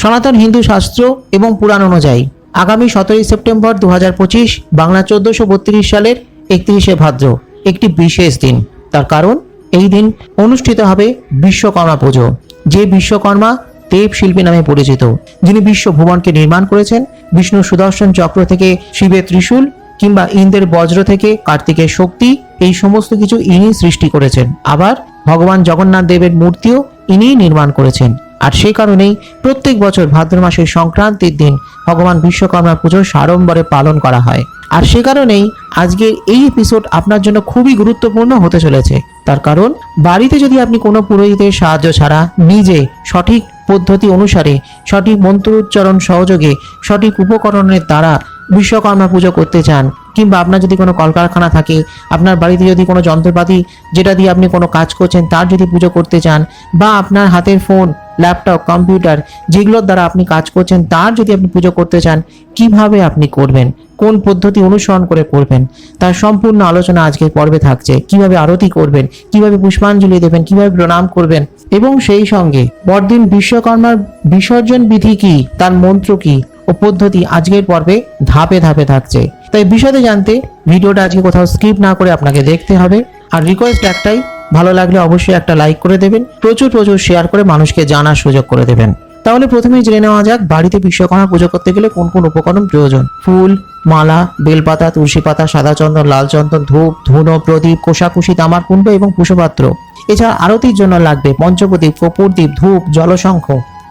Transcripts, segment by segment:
সনাতন হিন্দু শাস্ত্র এবং পুরাণ অনুযায়ী আগামী সতেরোই সেপ্টেম্বর দু হাজার পঁচিশ বাংলা চোদ্দশো বত্রিশ সালের একত্রিশে ভাদ্র, একটি বিশেষ দিন। তার কারণ, এই দিন অনুষ্ঠিত হবে বিশ্বকর্মা পুজো, যে বিশ্বকর্মা দেব শিল্পী নামে পরিচিত। যিনি বিশ্ব ভুবনকে নির্মাণ করেছেন, বিষ্ণু সুদর্শন চক্র থেকে শিবের ত্রিশূল কিংবা ইন্দ্রের বজ্র থেকে কার্তিকের শক্তি, এই সমস্ত কিছু ইনি সৃষ্টি করেছেন। আবার ভগবান জগন্নাথ দেবের মূর্তিও ইনিই নির্মাণ করেছেন। আর সেই কারণেই প্রত্যেক বছর ভাদ্র মাসের সংক্রান্তির দিন ভগবান বিশ্বকর্মা পুজো সাড়ম্বরে পালন করা হয়। আর সে কারণেই আজকের এই এপিসোড আপনার জন্য খুবই গুরুত্বপূর্ণ হতে চলেছে। তার কারণ, বাড়িতে যদি আপনি কোনো পুরোহিতের সাহায্য ছাড়া নিজে সঠিক পদ্ধতি অনুসারে সঠিক মন্ত্র উচ্চারণ সহযোগে সঠিক উপকরণের দ্বারা বিশ্বকর্মা পুজো করতে চান, কিংবা আপনার যদি কোনো কলকারখানা থাকে, আপনার বাড়িতে যদি কোনো যন্ত্রপাতি যেটা দিয়ে আপনি কোনো কাজ করছেন তার যদি পুজো করতে চান, বা আপনার হাতের ফোন ল্যাপটপ কম্পিউটার যেগুলোর দ্বারা আপনি কাজ করছেন, তার যদি আপনি পুজো করতে চান, কীভাবে আপনি করবেন? কোন পদ্ধতি অনুসরণ করে করবেন? তার সম্পূর্ণ আলোচনা আজকের পর্বে থাকছে। কীভাবে আরতি করবেন? কীভাবে পুষ্পাঞ্জলি দেবেন? কীভাবে প্রণাম করবেন? এবং সেই সঙ্গে পরদিন বিশ্বকর্মার বিসর্জন বিধি কি? তার মন্ত্র কি? ও পদ্ধতি আজকের পর্বে ধাপে ধাপে থাকছে। তাই বিষয়তে জানতে ভিডিওটা আজকে কোথাও স্কিপ না করে আপনাকে দেখতে হবে। আর রিকোয়েস্ট একটাই ভালো লাগলে অবশ্যই একটা লাইক করে দেবেন, প্রচুর প্রচুর শেয়ার করে মানুষকে জানার সুযোগ করে দেবেন। তাহলে প্রথমেই জেনে নেওয়া যাক, বাড়িতে বিশ্বকর্মা পুজো করতে গেলে কোন কোন উপকরণ প্রয়োজন? ফুল, মালা, বেলপাতা, তুলসী পাতা, সাদা চন্দন, লাল চন্দন, ধূপ, ধুনো, প্রদীপ, কোষাকুষি, তামার কুণ্ড এবং কুশপাত্র এছাড়া আরতির জন্য লাগবে পঞ্চপ্রদীপ, কপুরদীপ, ধূপ, জলশঙ্খ,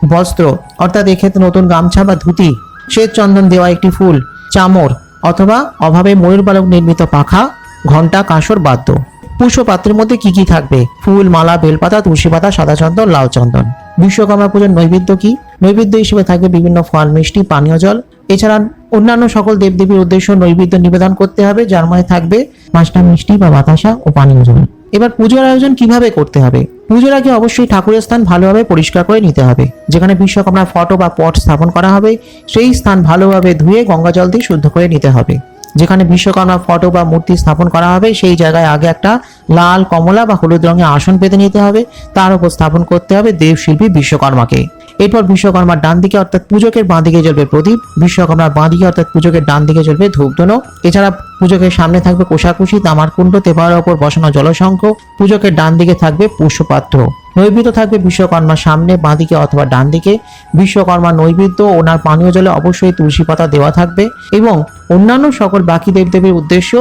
বস্ত্র, অর্থাৎ এক্ষেত্রে নতুন গামছা বা ধুতি, শ্বেত চন্দন দেওয়া একটি ফুল, চামর, অথবা অভাবে ময়ূর বালক নির্মিত পাখা, ঘণ্টা, কাঁসর, বাদ্য। পুষ্পপাত্রের মধ্যে কি কি থাকবে? ফুল, মালা, বেলপাতা তুলসী পাতা সাদা চন্দন, লাল চন্দন। বিশ্বকর্মা পুজোর নৈবেদ্য কি? নৈবেদ্য হিসেবে থাকবে বিভিন্ন ফল, মিষ্টি, পানীয় জল। এছাড়া অন্যান্য সকল দেবদেবীর উদ্দেশ্য নৈবেদ্য নিবেদন করতে হবে, যার মধ্যে থাকবে পাঁচটা মিষ্টি বা বাতাসা ও পানীয় জল। এবার পুজোর আয়োজন কীভাবে করতে হবে? পুজোর আগে অবশ্যই ঠাকুরের স্থান ভালোভাবে পরিষ্কার করে নিতে হবে। যেখানে বিশ্বকর্মার ফটো বা পট স্থাপন করা হবে, সেই স্থান ভালোভাবে ধুয়ে গঙ্গা জল দিয়ে শুদ্ধ করে নিতে হবে। যেখানে বিশ্বকর্মা ফটো বা মূর্তি স্থাপন করা হবে, সেই জায়গায় আগে একটা লাল, কমলা বা হলুদ রঙের আসন পেতে নিতে হবে। তার উপর স্থাপন করতে হবে দেবশিল্পী বিশ্বকর্মাকে। এরপর বিশ্বকর্মার ডান দিকে অর্থাৎ পূজকের বাঁ দিকে জ্বলবে প্রদীপ, বিশ্বকর্মার বাঁ দিকে অর্থাৎ পূজকের ডান দিকে জ্বলবে ধূপধনো। এছাড়া পূজকের সামনে থাকবে কোষাকুষি তামার কুণ্ড তেপার ওপর বসানো জলশঙ্খ পূজকের ডান দিকে থাকবে পুষ্পপাত্র। নৈবেদ্য থাকবে বিশ্বকর্মার সামনে, বাঁ দিকে অথবা ডান দিকে। বিশ্বকর্মার নৈবেদ্য, ওনার পানীয় জলে অবশ্যই তুলসী পাতা দেওয়া থাকবে এবং অন্যান্য সকল বাকি দেবদেবীর উদ্দেশ্য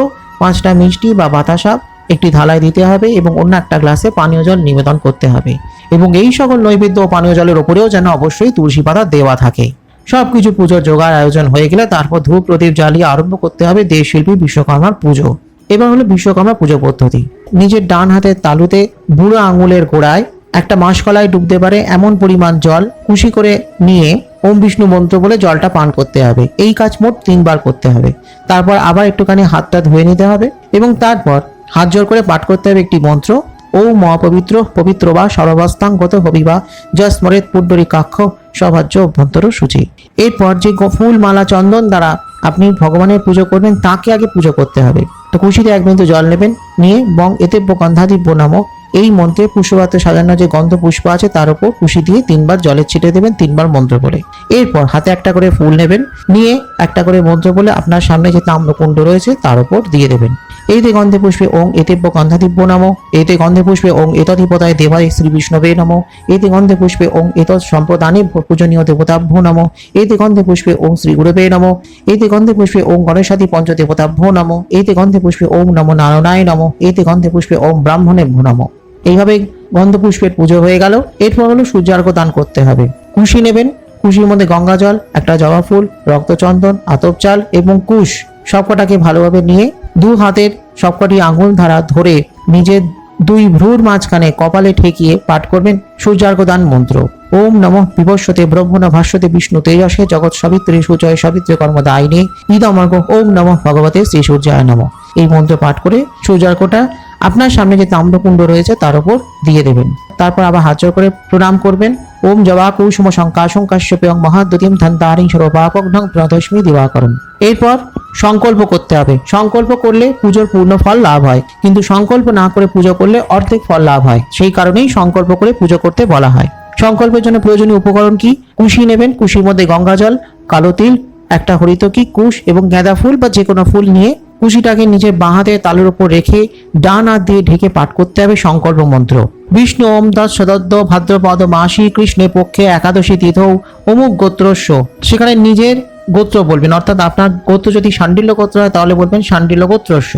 পাঁচটা মিষ্টি বা বাতাসা একটি থালায় দিতে হবে এবং অন্য একটা গ্লাসে পানীয় জল নিবেদন করতে হবে। এবং এই সকল নৈবেদ্য ও পানীয় জলের ওপরেও যেন অবশ্যই তুলসী পাতা দেওয়া থাকে। সবকিছু পুজোর জোগাড় আয়োজন হয়ে গেলে তারপর ধূপ, প্রদীপ জ্বালিয়ে আরম্ভ করতে হবে দেশ শিল্পী বিশ্বকর্মার পুজো। এবার হলো বিশ্বকর্মা পুজো পদ্ধতি। নিজের ডান হাতের তালুতে বুড়ো আঙুলের গোড়ায় একটা মাসকলায় ডুবতে পারে, এমন পরিমাণ জল খুশি করে নিয়ে ওম বিষ্ণু মন্ত্র বলে জলটা পান করতে হবে। এই কাজ মোট তিনবার করতে হবে। তারপর আবার একটুখানি হাতটা ধুয়ে নিতে হবে এবং তারপর হাত জোর করে পাঠ করতে হবে একটি মন্ত্র ও মহাপবিত্র পবিত্র বা সর্বাস্তাঙ্গত হবিবা যা স্মরেত পুণ্ডরী কাক্ষ, সভাজ্য অভ্যন্তর সূচি। এরপর যে ফুল মালা চন্দন দ্বারা আপনি ভগবানের পুজো করবেন, তাকে আগে পুজো করতে হবে। তো খুশিতে এক বিন্দু জল নেবেন, নিয়ে বং এতে গন্ধাদিব্য নামক এই মন্ত্রে পুষ্পপাত্রে সাজানো যে গন্ধ পুষ্প আছে, তার উপর কুশি দিয়ে তিনবার জলের ছিটে দেবেন, তিনবার মন্ত্র বলে। এরপর হাতে একটা করে ফুল নেবেন, নিয়ে একটা করে মন্ত্র বলে আপনার সামনে যে তাম্রকুণ্ড রয়েছে, তার উপর দিয়ে দেবেন। এতে গন্ধে পুষ্পে ওং এতেব্য গন্ধাদিব্য নম। এতে গন্ধে পুষ্পে ওং এতধিপতায় দেবায় শ্রী বিষ্ণবে নম। এতে গন্ধে পুষ্পে ওং এত সম্প্রদানে পূজনীয় দেবতাভ্য নম। এতে গন্ধে পুষ্পে ওং শ্রী গুরুবে নম। এতে গন্ধে পুষ্পে ওং গণেশাদি পঞ্চদেবতাভ্য নম। এতে গন্ধে পুষ্পে ওং নম নারায়ণায় নম। এতে গন্ধে পুষ্পে ওং ব্রাহ্মণেভ্য নম। এইভাবে গন্ধ পুষ্পের পুজো হয়ে গেল। এরপর হলো সূর্যার্ঘ দান করতে হবে। কুশি নেবেন। কুশির মধ্যে গঙ্গা জল, একটা জবা ফুল, রক্তচন্দন, আতপ চাল এবং কুশ সবকটাকে ভালোভাবে নিয়ে দু হাতের সবকটি আঙুল ধারা ধরে নিজের দুই ভ্রুর মাঝখানে কপালে ঠেকিয়ে পাঠ করবেন সূর্যার্ঘদান মন্ত্র। ওম নম বিবস্বতে ব্রহ্মণ ভাষ্যতে বিষ্ণু তেজসে জগৎ সবিত্রী সূচয় সবিত্রে আইনে ইদমর্গ ওম নম ভগবতে শ্রী সূর্যায় নম। এই মন্ত্র পাঠ করে সূর্যার্ঘটা আপনার সামনে যে তাম্রকুণ্ড রয়েছে তার উপর দিয়ে দেবেন। তারপর আবার হাত করে প্রণাম করবেন। ওম জবা কৌসুম শঙ্কাশং কাশ্যপে মহাদ্যতিম ধন্তারিং সর্বাপগ্নং প্রদশ্মী দিবাকরণ। এরপর সংকল্প করতে হবে। সংকল্প করলে পুজোর পূর্ণ ফল লাভ হয়। কিন্তু সংকল্প না করে পুজো করলে অর্ধেক ফল লাভ হয়। সেই কারণেই সংকল্প করে পুজো করতে বলা হয়। সংকল্পের জন্য প্রয়োজনীয় উপকরণ কি? কুশি নেবেন। কুশির মধ্যে গঙ্গা জল কালো তিল, একটা হরিতকি, কুশ এবং গাঁদা ফুল বা যে কোনো ফুল নিয়ে কুশিটাকে নিজের বাঁ হাতে তালুর উপর রেখে ডান হাত দিয়ে ঢেকে পাঠ করতে হবে সংকল্প মন্ত্র। বিষ্ণু ওম দশ সদদ্দ ভাদ্রপদ মাসি কৃষ্ণের পক্ষে একাদশী তিথৌ অমুক গোত্রস্য। সেখানে নিজের গোত্র বলবেন, অর্থাৎ আপনার গোত্র যদি শান্ডিল্য গোত্র হয়, তাহলে বলবেন শান্ডিল্য গোত্রস্য।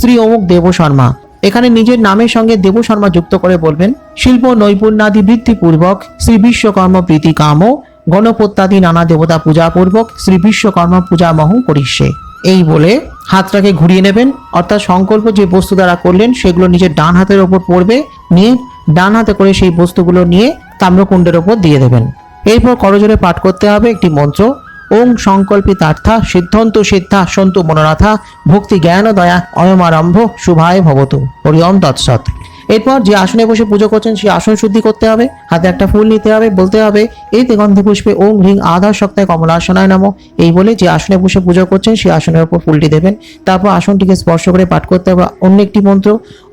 শ্রী অমুক দেব শর্মা এখানে নিজের নামের সঙ্গে দেব শর্মা যুক্ত করে বলবেন, শিল্প নৈপুণ্যাদি বৃদ্ধিপূর্বক শ্রী বিশ্বকর্ম প্রীতি কাম গণপত্যাদি নানা দেবতা পূজা পূর্বক শ্রী বিশ্বকর্মা পূজা মহ করিষ্যে। এই বলে হাতটাকে ঘুরিয়ে নেবেন। অর্থাৎ সংকল্প যে বস্তু দ্বারা করলেন, সেগুলো নিজের ডান হাতের ওপর পড়বে। নিয়ে ডান হাতে করে সেই বস্তুগুলো নিয়ে তাম্রকুণ্ডের ওপর দিয়ে দেবেন। এরপর করজোরে পাঠ করতে হবে একটি মন্ত্র। ওং সংকল্পিতার্থা সিদ্ধান্ত সিদ্ধা সন্তু মনোনাথা ভক্তি জ্ঞান দয়া অয়মারম্ভ শুভায় ভবতু। হরিওম তৎসৎ। এরপর যে আসনে বসে পুজো করছেন, সেই আসন শুদ্ধি করতে হবে, হাতে একটা ফুল নিতে হবে, বলতে হবে এই গন্ধ পুষ্পে ওম হ্রিং আধার সপ্তাহে কমলা আসনায় নামো। এই বলে যে আসনে বসে পুজো করছেন, সেই আসনের উপর ফুলটি দেবেন। তারপর আসনটিকে স্পর্শ করে পাঠ করতে হবে অন্য একটি মন্ত্র,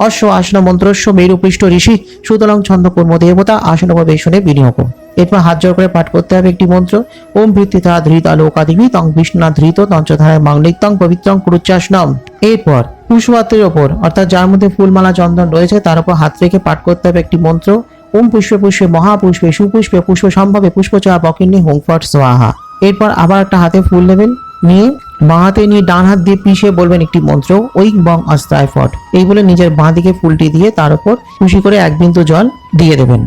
অশ্ব আসন মন্ত্রস্ব মেরুপৃষ্ঠ ঋষি সুতরাং ছন্দ কর্ম দেবতা, আসন বেশনে বিনিয়োগ। এরপর হাত জোর করে পাঠ করতে হবে একটি মন্ত্র। ওম বৃত্তিতা ধৃত আলোকাদিবি তং বিষ্ণা ধৃত তঞ্চধারায় মাংলিক তং পবিত্রং কুরুচ্চাসনম এরপর পুষ্পাত্রের ওপর, অর্থাৎ যার মধ্যে ফুলমালা, চন্দন রয়েছে, তার উপর হাত রেখে পাঠ করতে হবে একটি মন্ত্র। ওম পুষ্পে পুষ্পে মহাপুষ্পে সুপুষ্পে পুষ্প সম্ভবে পুষ্পচা বকিন্নি হোং ফট সোয়াহা এরপর আবার একটা হাতে ফুল নেবেন। নিয়ে বাঁ হাতে নিয়ে ডান হাত দিয়ে পিষে বলবেন একটি মন্ত্র ওই বং আস্তায় ফট। এই বলে নিজের বাঁ দিকে ফুলটি দিয়ে তার উপর খুশি করে এক বিন্দু জল দিয়ে দেবেন।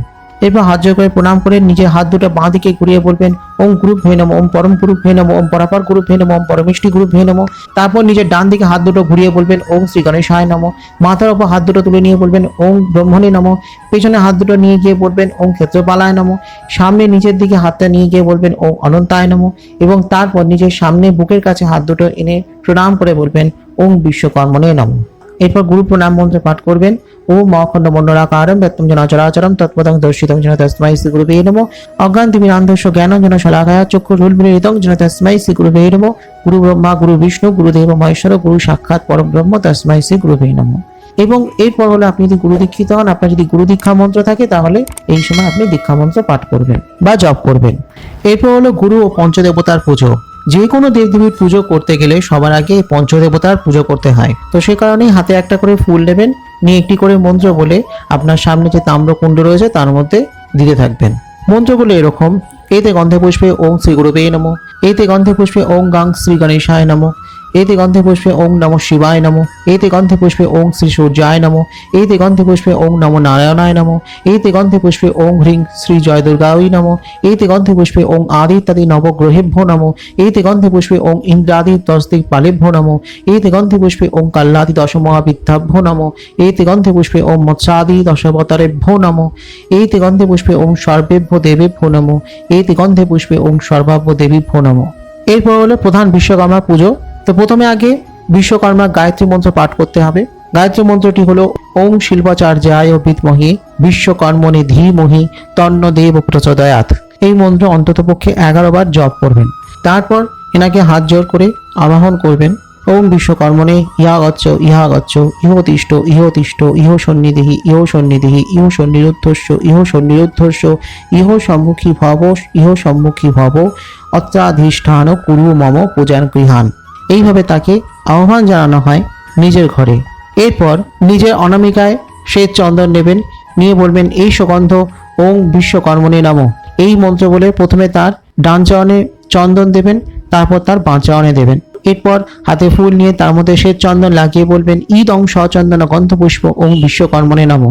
এরপর হাত জোর করে প্রণাম করে নিজের হাত দুটো বাঁ দিকে ঘুরিয়ে বলবেন, ওম গ্রুপ ভে নম, ওম পরম গ্রুপ ভে নম, ওম পরাপর গ্রুপ ভে নম, ওম পরমিষ্টি গ্রুপ ভে নম। তারপর নিজের ডান দিকে হাত দুটো ঘুরিয়ে বলবেন, ওম শ্রী গণেশায় নম। মাথার ওপর হাত দুটো তুলে নিয়ে বলবেন, ওম ব্রহ্মণে নম। পেছনে হাত দুটো নিয়ে গিয়ে বলবেন, ওম ক্ষেত্রপালায় নম। সামনে নিচের দিকে হাতটা নিয়ে গিয়ে বলবেন, ওম অনন্তায় নম। এবং তারপর নিজের সামনে বুকের কাছে হাত দুটো এনে প্রণাম করে বলবেন, ওম বিশ্বকর্মণে নম। এরপর গুরু প্রণাম মন্ত্র পাঠ করবেন। ও মখণ্ড মণ্ডলাকারম দত্তম জন অচরাচরম তৎপদং দর্শিতং জন তস্মাই শ্রী গুরুবে নমো অজ্ঞান্তি বিনান্দস্য জ্ঞানং জন শলাকায়া চক্ষু রুলবিনীতং জন তস্মাই শ্রী গুরুবে নমো। গুরু ব্রহ্মা, গুরু বিষ্ণু গুরুদেব মহেশ্বর, গুরু সাক্ষাৎ পরম ব্রহ্ম তস্মাই শ্রী গুরুবে নমো। এবং এরপর হলো আপনি যদি গুরু দীক্ষিত হন, আপনার যদি গুরু দীক্ষা মন্ত্র থাকে, তাহলে এই সময় আপনি দীক্ষা মন্ত্র পাঠ করবেন বা জপ করবেন। এরপর হলো গুরু ও পঞ্চদেবতার পুজো। যে কোনো দেবদেবীর পুজো করতে গেলে সবার আগে পঞ্চদেবতার পুজো করতে হয়। তো সে কারণেই হাতে একটা করে ফুল নেবেন, নিয়ে একটি করে মন্ত্র বলে আপনার সামনে যে তাম্রকুণ্ড রয়েছে তার মধ্যে দিতে থাকবেন। মন্ত্রগুলো এরকম, এতে গন্ধে পুষ্পে ওং শ্রী গুরুবে নমো, এতে গন্ধে পুষ্পে ওং গাং শ্রী গণেশায় নমো এতে গন্ধে পুষ্পে ওং নমঃ শিবায় নমো এতে গন্ধে পুষ্পে ওং শ্রী সূর্যায় নমো এতে গন্ধে পুষ্পে ওং নমো নারায়ণায় নমো এতে গন্ধে পুষ্পে ওং হ্রিং শ্রী জয় দুর্গাই নমো এতে গন্ধে পুষ্পে ওং আদিত্যাদি নবগ্রহেভ্যো নমো এতে গন্ধে পুষ্পে ওং ইন্দ্রাদি দশদিক পালেভ্যো নমো এতে গন্ধে পুষ্পে ওং কাল্লাদি দশমহাবিদ্যাভ্যো নমো এতে গন্ধে পুষ্পে ওং মৎস্যাদি দশবতারেভ্যো নমো এতে গন্ধে পুষ্পে ওং সর্বেভ্য দেবেভ্যো নমো এতে গন্ধে পুষ্পে ওং সর্বাভ্য দেবীভ্যো নমো এরপর হলো প্রধান বিশ্বকর্মা পুজো তো প্রথমে আগে বিশ্বকর্মা গায়ত্রী মন্ত্র পাঠ করতে হবে। গায়ত্রী মন্ত্রটি হলো, ওম শিল্পাচার্যায় বিদ্মহি বিশ্বকর্মণি ধীমহি তন্ন দেব প্রচোদয়াত। এই মন্ত্র অন্ততপক্ষে এগারো বার জপ করবেন। তারপর এনাকে হাত জোর করে আবাহন করবেন, ওম বিশ্বকর্মণে ইহা গচ্ছ ইহা গচ্ছ ইহতিষ্ঠ ইহতিষ্ঠ ইহ সন্নিধিহি ইহ সন্নিধিহি, ইহ সন্নিরুদ্ধস্য ইহ সন্নিরুদ্ধস্য, ইহ সম্মুখী ভব ইহ সম্মুখী ভব, অত্রাধিষ্ঠান কুরু মম পূজান গৃহান। এইভাবে তাকে আহ্বান জানানো হয় নিজের ঘরে। এরপর নিজের অনামিকায় শ্বেত চন্দন নেবেন, নিয়ে বলবেন, এই সুগন্ধ ওং বিশ্বকর্মণে নাম এই মন্ত্র বলে প্রথমে তার ডান চরণে চন্দন দেবেন, তারপর তার বাঁ চরণে দেবেন। এরপর হাতে ফুল নিয়ে তার মধ্যে শ্বেত চন্দন লাগিয়ে বলবেন, ঈদ অং সচন্দন গন্ধপুষ্প ওং বিশ্বকর্মণে নাম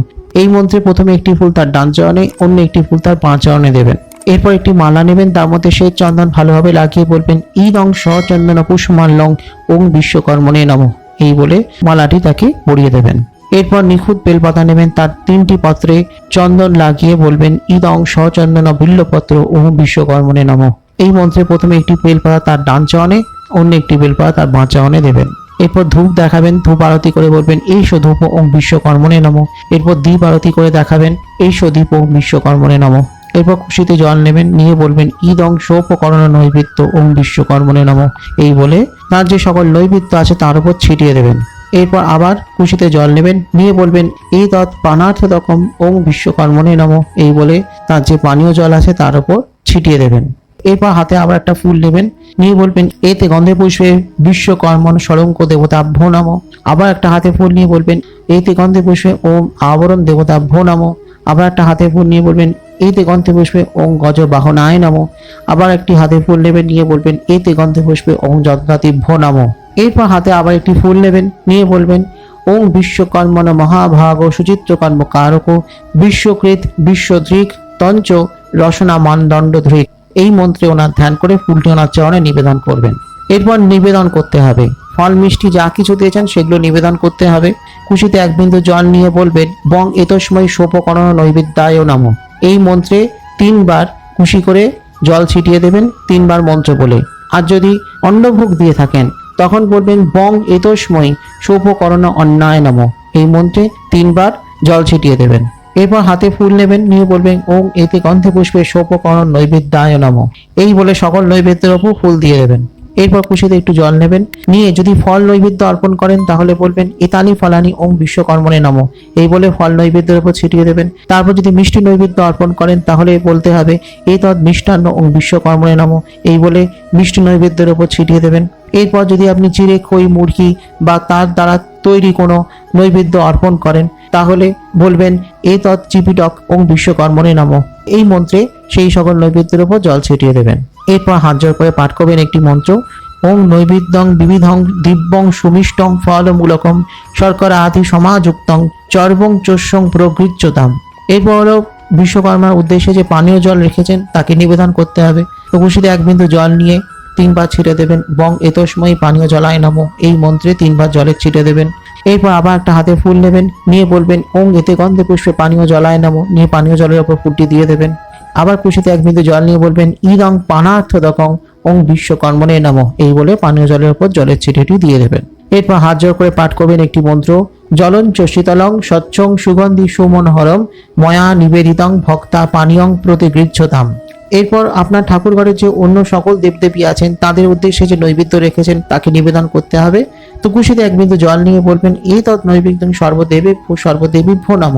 এই মন্ত্রে প্রথমে একটি ফুল তার ডান চরণে, অন্য একটি ফুল তার বাঁ চরণে দেবেন। এরপর একটি মালা নেবেন, তার মধ্যে সেই চন্দন ভালোভাবে লাগিয়ে বলবেন, ঈদ অং সচন্দন পুষ্পমাল্যং ওং বিশ্বকর্মণে নম। এই বলে মালাটি তাকে পরিয়ে দেবেন। এরপর নিখুঁত বেলপাতা নেবেন, তার তিনটি পত্রে চন্দন লাগিয়ে বলবেন অং সচন্দন বিল্লপত্র ওং বিশ্বকর্মণে নম। এই মন্ত্রে প্রথমে একটি বেলপাতা তার ডান চরণে অন্য একটি বেলপাতা তার বাঁ চরণে দেবেন। এরপর ধূপ দেখাবেন, ধূপ আরতি করে বলবেন, এই ধূপ ওম বিশ্বকর্মণে নম। এরপর দ্বীপ আরতি করে দেখাবেন, এই দীপ ওম বিশ্বকর্মণে নম। এরপর খুশিতে জল নেবেন, নিয়ে বলবেন, ঈদ অংশ উপকরণ নৈবেদ্য ওম বিশ্বকর্মণে নম। এই বলে তার যে সকল নৈবেদ্য আছে, তার উপর ছিটিয়ে দেবেন। এরপর আবার কুশিতে জল নেবেন, নিয়ে বলবেন এই তৎ পানার্থ রকম ওম বিশ্বকর্মণে নম। এই বলে তার যে পানীয় জল আছে, তার উপর ছিটিয়ে দেবেন। এরপর হাতে আবার একটা ফুল নেবেন, নিয়ে বলবেন, এতে গন্ধে পুষ্পে বিশ্বকর্মণ সরঙ্ক দেবতাভ্য নম। আবার একটা হাতে ফুল নিয়ে বলবেন, এতে গন্ধে পুষ্পে ওম আবরণ দেবতাভ্য নম। আবার একটা হাতে ফুল নিয়ে বলবেন এতে গন্ধে পুষ্পে ওং গজ বাহনায় নম। আবার একটি হাতে ফুল নেবেন, নিয়ে বলবেন, এতে গন্ধে পুষ্পে ওম যজ্ঞাতিভ্য নামো। এরপর হাতে আবার একটি ফুল নেবেন, নিয়ে বলবেন ওম বিশ্বকর্মণ মহাভাগ সুচিত্রকর্ম কারক, বিশ্বকৃত বিশ্বদৃক তঞ্চ রসনা মানদণ্ড ধৃক এই মন্ত্রে ওনার ধ্যান করে ফুলটি ওনার চরণে নিবেদন করবেন। এরপর নিবেদন করতে হবে। ফল, মিষ্টি যা কিছু দিয়েছেন সেগুলো নিবেদন করতে হবে। খুশিতে এক বিন্দু জল নিয়ে বলবেন, বং এতসময় সোপকরণ নৈবেদ্যায় নম। এই মন্ত্রে তিনবার খুশি করে জল ছিটিয়ে দেবেন, তিনবার মন্ত্র বলে। আর যদি অন্নভোগ দিয়ে থাকেন, তখন বলবেন, বং এতসময় সোপকরণ অন্যায় নম। এই মন্ত্রে তিনবার জল ছিটিয়ে দেবেন। এরপর হাতে ফুল নেবেন, নিয়ে বলবেন ওম এতে গন্ধে পুষ্পে সোপকরণ নৈবেদ্যায় নম। এই বলে সকল নৈবেদ্যের ওপর ফুল দিয়ে দেবেন। এরপর খুশিতে একটু জল নেবেন। নিয়ে যদি ফল নৈবেদ্য অর্পণ করেন, তাহলে বলবেন এতানি ফলানি ওম বিশ্বকর্মণে নম। এই বলে ফল নৈবেদ্যের উপর ছিটিয়ে দেবেন। তারপর যদি মিষ্টি নৈবেদ্য অর্পণ করেন, তাহলে বলতে হবে এই তৎ মিষ্টান্ন ওম বিশ্বকর্মণে নম। এই বলে মিষ্টি নৈবেদ্যের উপর ছিটিয়ে দেবেন। এরপর যদি আপনি চিড়ে, খই, মুরগি বা তার দ্বারা তৈরি কোনো নৈবেদ্য অর্পণ করেন, তাহলে বলবেন, এ তৎ চিপিটক ওং বিশ্বকর্মণে নম। এই মন্ত্রে সেই সকল নৈবেদ্যের উপর জল ছিটিয়ে দেবেন। এরপর হাত জোর করে পাঠ করবেন একটি মন্ত্র। ওং নৈবিদ্যং বিবিধং দিব্যং সুমিষ্টং ফলমূলকম শর্করা আদি সমাযুক্তং চর্বং চস্যং প্রগৃচ্যতাম এরপর হলো বিশ্বকর্মার উদ্দেশ্যে যে পানীয় জল রেখেছেন, তাকে নিবেদন করতে হবে। তো খুশিতে এক বিন্দু জল নিয়ে তিনবার ছিটে দেবেন। বং এতসময় পানীয় জলায় নামো। এই মন্ত্রে তিনবার জলের ছিটে দেবেন। এরপর আবার একটা হাতে ফুল নেবেন। নিয়ে বলবেন, ওং এতে গন্ধে পুষ্পে পানীয় জলায় নামো। নিয়ে পানীয় জলের ওপর ফুলটি দিয়ে দেবেন। আবার খুশিতে এক বিন্দু জল নিয়ে বলবেন ইরং পানার্থ দকং ওং বিশ্বকর্মণে নামো। এই বলে পানীয় জলের ওপর জলের ছিটেটি দিয়ে দেবেন। এরপর হাত জোর করে পাঠ করবেন একটি মন্ত্র জলঞ্চ শীতলং স্বচ্ছং সুগন্ধি সুমনহরম ময়া নিবেদিতং ভক্তা পানীয়ং প্রতি গৃহ্যতাম। এরপর আপনার ঠাকুর ঘরের যে অন্য সকল দেবদেবী আছেন, তাদের উদ্দেশ্যে যে নৈবেদ্য রেখেছেন, তাকে নিবেদন করতে হবে। তো খুশিতে এক বিন্দু জল নিয়ে বলবেন এই তৎ নৈবেদ্য সর্বদেবী সর্বদেবী ভো নম।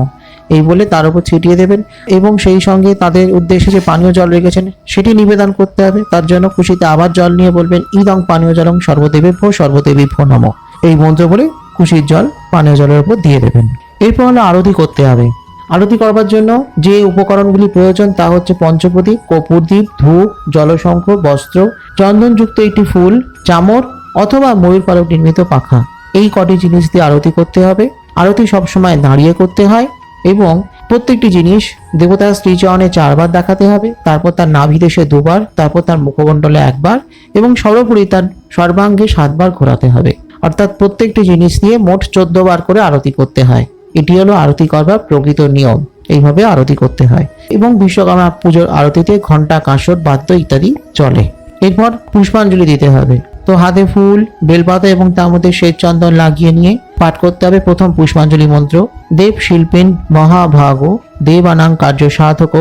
এই বলে তার উপর ছিটিয়ে দেবেন এবং সেই সঙ্গে তাদের উদ্দেশ্যে যে পানীয় জল রেখেছেন সেটি নিবেদন করতে হবে। তার জন্য খুশিতে আবার জল নিয়ে বলবেন, ইদং পানীয় জলং সর্বদেবী ভো সর্বদেবী ভো নম। এই মন্ত্র বলে খুশির জল পানীয় জলের উপর দিয়ে দেবেন। এরপর হলো আরতি করতে হবে। আরতি করবার জন্য যে উপকরণগুলি প্রয়োজন তা হচ্ছে পঞ্চপ্রদীপ, কপুরদীপ, ধূপ, জলশঙ্খ, বস্ত্র, চন্দনযুক্ত একটি ফুল, চামর অথবা ময়ূর পালক নির্মিত পাখা। এই কটি জিনিস দিয়ে আরতি করতে হবে। আরতি সবসময় দাঁড়িয়ে করতে হয়। এবং প্রত্যেকটি জিনিস দেবতার শ্রীচরণে চারবার দেখাতে হবে, তারপর তার নাভিদেশে দুবার, তারপর তার মুখমণ্ডলে একবার, এবং সর্বোপরি তার সর্বাঙ্গে সাতবার ঘোরাতে হবে। অর্থাৎ প্রত্যেকটি জিনিস দিয়ে মোট চোদ্দ বার করে আরতি করতে হয়। এটি হলো আরতি করবার প্রকৃত নিয়ম। এইভাবে আরতি করতে হয়। এবং বিশ্বকর্মা পুজোর আরতিতে ঘণ্টা কাঁসর, বাদ্য ইত্যাদি চলে। এরপর পুষ্পাঞ্জলি দিতে হবে। তো হাতে ফুল, বেলপাতা এবং তার মধ্যে শ্বেত চন্দন লাগিয়ে নিয়ে পাঠ করতে হবে প্রথম পুষ্পাঞ্জলি মন্ত্র। দেব শিল্পেন মহাভাগ, দেবানাং কার্য সাধক,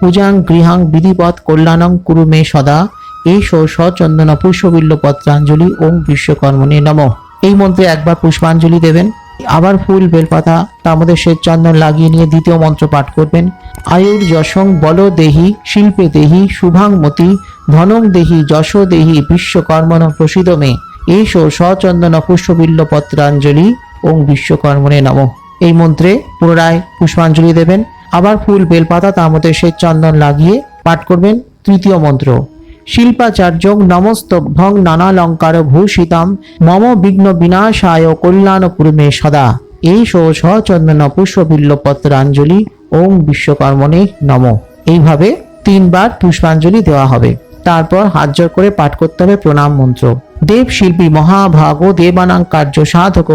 পূজাং গৃহাং বিধিপথ কল্যাণং কুরু মে সদা। এই সচন্দনা পুষ্পবিল্ল পত্রাঞ্জলি ওম বিশ্বকর্মণে নম। এই মন্ত্রে একবার পুষ্পাঞ্জলি দেবেন। আবার ফুল বেলপাতা তার মধ্যে শ্বেত চন্দন লাগিয়ে নিয়ে দ্বিতীয় মন্ত্র পাঠ করবেন। আয়ুর যশং বল দেহি, শিল্পে দেহি শুভাংমতি ধনং দেহি, যশ দেহি, বিশ্বকর্মণ প্রসিদ মে। এসো সচন্দন পুষ্পবিল্ল পত্রাঞ্জলি ওং বিশ্বকর্মণে নম। এই মন্ত্রে পুনরায় পুষ্পাঞ্জলি দেবেন। আবার ফুল বেলপাতা তার মধ্যে শ্বেত চন্দন লাগিয়ে পাঠ করবেন। তৃতীয় মন্ত্র। শিল্পাচার্য নমস্তভ্যং নানালঙ্কার ভূষিতাম মম বিঘ্ন বিনাশায় কল্যাণ কুর্মে সদা। এই সচন্দন পুষ্পবিল্ল পত্রাঞ্জলি ওং বিশ্বকর্মণে নম। এইভাবে তিনবার পুষ্পাঞ্জলি দেওয়া হবে। তারপর হাত জোর করে পাঠ করতে হবে প্রণাম মন্ত্র। দেব শিল্পী মহাভাগ দেবানাং কার্য সাধক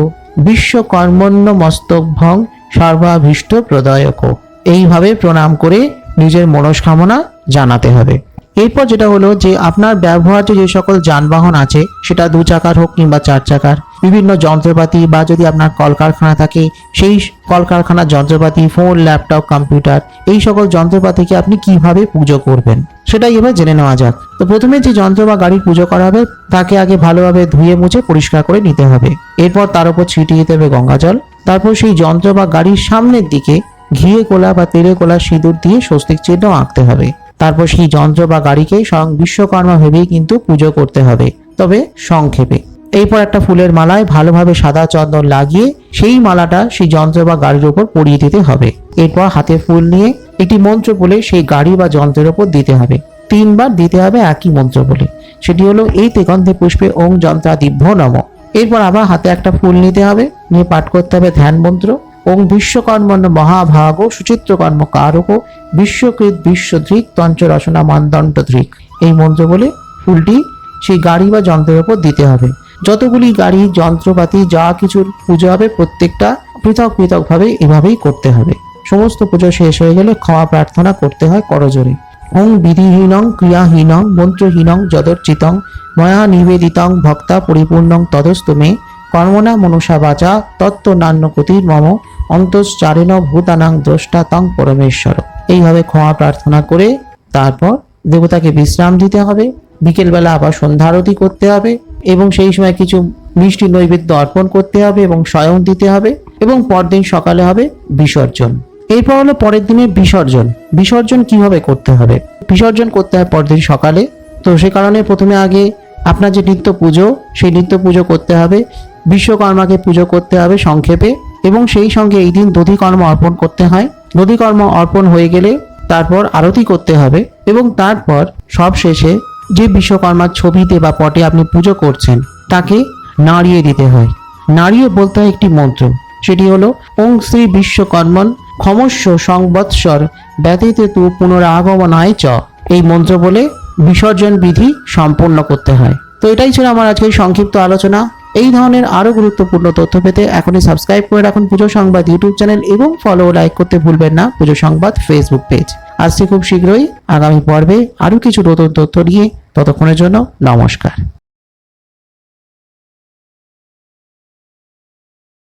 বিশ্বকর্মণ্য মস্তভ্যং সর্বাভীষ্ট প্রদায়ক এইভাবে প্রণাম করে নিজের মনস্কামনা জানাতে হবে। এরপর যেটা হলো যে আপনার ব্যবহার্য যে সকল যানবাহন আছে, সেটা দু চাকার হোক কিংবা চার চাকার, বিভিন্ন যন্ত্রপাতি বা যদি আপনার কলকারখানা থাকে, সেই কলকারখানার যন্ত্রপাতি ফোন ল্যাপটপ কম্পিউটার এই সকল যন্ত্রপাতিকে আপনি কীভাবে পুজো করবেন, সেটাই এবার জেনে নেওয়া যাক। তো প্রথমে যে যন্ত্র বা গাড়ির পুজো করা হবে, তাকে আগে ভালোভাবে ধুয়ে মুছে পরিষ্কার করে নিতে হবে। এরপর তার উপর ছিটিয়ে দিতে হবে গঙ্গা জল। তারপর সেই যন্ত্র বা গাড়ির সামনের দিকে ঘিয়ে কোলা বা তেলে কোলা সিঁদুর দিয়ে স্বস্তিক চিহ্ন আঁকতে হবে। তারপর সেই যন্ত্র বা গাড়িকে স্বয়ং বিশ্বকর্মা ভেবেই কিন্তু পুজো করতে হবে। তবে সংক্ষেপে, এরপর একটা ফুলের মালায় ভালোভাবে সাদা চন্দন লাগিয়ে সেই মালাটা সেই যন্ত্র বা গাড়ির উপর পরিয়ে দিতে হবে। এরপর হাতে ফুল নিয়ে একটি মন্ত্র বলে সেই গাড়ি বা যন্ত্রের উপর দিতে হবে। তিনবার দিতে হবে একই মন্ত্র বলে। সেটি হলো, এই তেগন্ধে পুষ্পে ওং যন্ত্রাদিভ্য নম। এরপর আবার হাতে একটা ফুল নিতে হবে। নিয়ে পাঠ করতে হবে ধ্যান মন্ত্র। ওং বিশ্বকর্মণ্য মহাভাগ সুচিত্রকর্ম কারক বিশ্বকৃত বিশ্বধৃক তঞ্চ রচনা মানদণ্ড ধৃক। এই মন্ত্র বলে ফুলটি সেই গাড়ি বা যন্ত্রের ওপর দিতে হবে। যতগুলি গাড়ি, যন্ত্রপাতি, যা কিছুর পুজো হবে প্রত্যেকটা পৃথক পৃথকভাবে এভাবেই করতে হবে। সমস্ত পুজো শেষ হয়ে গেলে ক্ষমা প্রার্থনা করতে হয় করজোরে। ওং বিধিহীনং ক্রিয়াহীনং মন্ত্রহীনং যদর্চিতং ময়া নিবেদিতং ভক্তা পরিপূর্ণং তদস্তুমে কর্মণা মনুষা বাচা, তত্ত্ব নান্যকতির মম অন্তশ্চারেণ ভূতানাং দ্রষ্টা তং পরমেশ্বর। এইভাবে ক্ষমা প্রার্থনা করে তারপর দেবতাকে বিশ্রাম দিতে হবে। বিকেলবেলা আবার সন্ধ্যা আরতি করতে হবে এবং সেই সময় কিছু মিষ্টি নৈবেদ্য অর্পণ করতে হবে এবং স্বয়ং দিতে হবে এবং পরদিন সকালে হবে বিসর্জন। এরপর হলো পরের দিনের বিসর্জন। বিসর্জন কীভাবে করতে হবে? বিসর্জন করতে হয় পরদিন সকালে। তো সে কারণে প্রথমে আগে আপনার যে নিত্য পুজো, সেই নিত্য পুজো করতে হবে। বিশ্বকর্মাকে পুজো করতে হবে সংক্ষেপে, এবং সেই সঙ্গে এই দিন দধিকর্ম অর্পণ করতে হয়। দধিকর্ম অর্পণ হয়ে গেলে তারপর আরতি করতে হবে, এবং তারপর সব শেষে যে বিশ্বকর্মার ছবিতে বা পটে আপনি পুজো করছেন, তাকে নাড়িয়ে দিতে হয়। নাড়িয়ে বলতে হয় একটি মন্ত্র, সেটি হলো, ওং শ্রী বিশ্বকর্মন ক্ষমস্য সংবৎসর ব্যতীত তু পুনরাগমনায় চ। এই মন্ত্র বলে বিসর্জন বিধি সম্পন্ন করতে হয়। তো এটাই ছিল আমার আজকের সংক্ষিপ্ত আলোচনা। এই ধরনের আরও গুরুত্বপূর্ণ তথ্য পেতে এখনই সাবস্ক্রাইব করে রাখুন পুজো সংবাদ ইউটিউব চ্যানেল এবং ফলো ও লাইক করতে ভুলবেন না পুজো সংবাদ ফেসবুক পেজ আসছি খুব শীঘ্রই। আগামী পর্বে আরও কিছু নতুন তথ্য নিয়ে। ততক্ষণের জন্য নমস্কার।